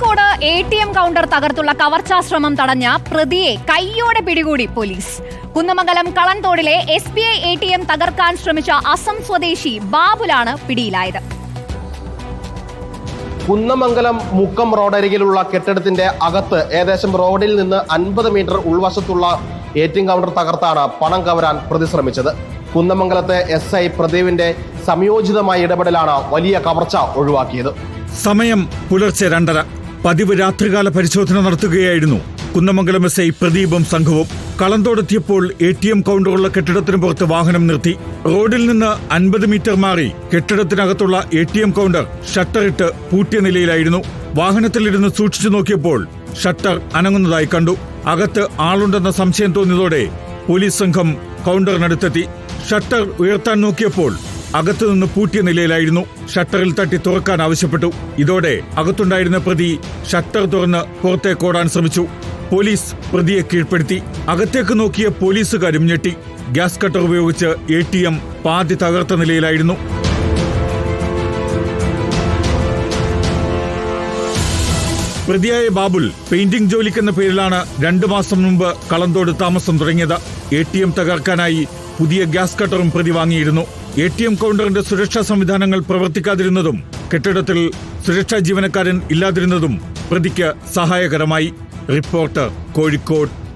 Kozhikode A T M counter തകർത്തുള്ള കവർച്ചാ ശ്രമം തടഞ്ഞ പ്രതിയെ കയ്യോടെ പിടികൂടി police. Kunnamangalam കളൻതോടിലെ S B I A T M തകർക്കാൻ ശ്രമിച്ച അസം സ്വദേശി ബാബുലാണ് പിടിയിലായത്. കുന്നമംഗലം മുക്കം റോഡരികിലുള്ള കെട്ടിടത്തിന്റെ അകത്ത് ഏകദേശം റോഡിൽ നിന്ന് അൻപത് മീറ്റർ ഉൾവശത്തുള്ള എ ടി എം കൗണ്ടർ തകർത്താണ് പണം കവരാൻ പ്രതി ശ്രമിച്ചത്. കുന്നമംഗലത്തെ എസ് ഐ പ്രദീപിന്റെ സംയോജിതമായ ഇടപെടലാണ് വലിയ കവർച്ച ഒഴിവാക്കിയത്. സമയം പുലർച്ചെ രണ്ടര. പതിവ് രാത്രികാല പരിശോധന നടത്തുകയായിരുന്നു. കുന്നമംഗലം എസ് ഐ പ്രദീപും സംഘവും കളന്തോടെത്തിയപ്പോൾ എ ടി എം കൗണ്ടറുള്ള കെട്ടിടത്തിന് പുറത്ത് വാഹനം നിർത്തി. റോഡിൽ നിന്ന് അൻപത് മീറ്റർ മാറി കെട്ടിടത്തിനകത്തുള്ള എ ടി എം കൗണ്ടർ ഷട്ടറിട്ട് പൂട്ടിയ നിലയിലായിരുന്നു. വാഹനത്തിലിരുന്ന് സൂക്ഷിച്ചു നോക്കിയപ്പോൾ ഷട്ടർ അനങ്ങുന്നതായി കണ്ടു. അകത്ത് ആളുണ്ടെന്ന സംശയം തോന്നിയതോടെ പോലീസ് സംഘം കൗണ്ടറിനടുത്തെത്തി. ഷട്ടർ ഉയർത്താൻ നോക്കിയപ്പോൾ അകത്തുനിന്ന് പൂട്ടിയ നിലയിലായിരുന്നു ഷട്ടറിൽ തട്ടി തുറക്കാൻ ആവശ്യപ്പെട്ടു. ഇതോടെ അകത്തുണ്ടായിരുന്ന പ്രതി ഷട്ടർ തുറന്ന് പുറത്തേക്ക് ഓടാൻ ശ്രമിച്ചു. പോലീസ് പ്രതിയെ കീഴ്പ്പെടുത്തി. അകത്തേക്ക് നോക്കിയ പോലീസുകാരും ഞെട്ടി. ഗ്യാസ് കട്ടർ ഉപയോഗിച്ച് എ ടി എം പാതി തകർത്ത നിലയിലായിരുന്നു. പ്രതിയായ ബാബുൽ പെയിന്റിംഗ് ജോലിക്കെന്ന പേരിലാണ് രണ്ടു മാസം മുമ്പ് കളന്തോട് താമസം തുടങ്ങിയത്. എ ടി എം തകർക്കാനായി പുതിയ ഗ്യാസ് കട്ടറും പ്രതി വാങ്ങിയിരുന്നു. എ ടി എം കൗണ്ടറിന്റെ സുരക്ഷാ സംവിധാനങ്ങൾ പ്രവർത്തിക്കാതിരുന്നതും കെട്ടിടത്തിൽ സുരക്ഷാ ജീവനക്കാരൻ ഇല്ലാതിരുന്നതും പ്രതിക്ക് സഹായകരമായി. റിപ്പോർട്ടർ കോഴിക്കോട്.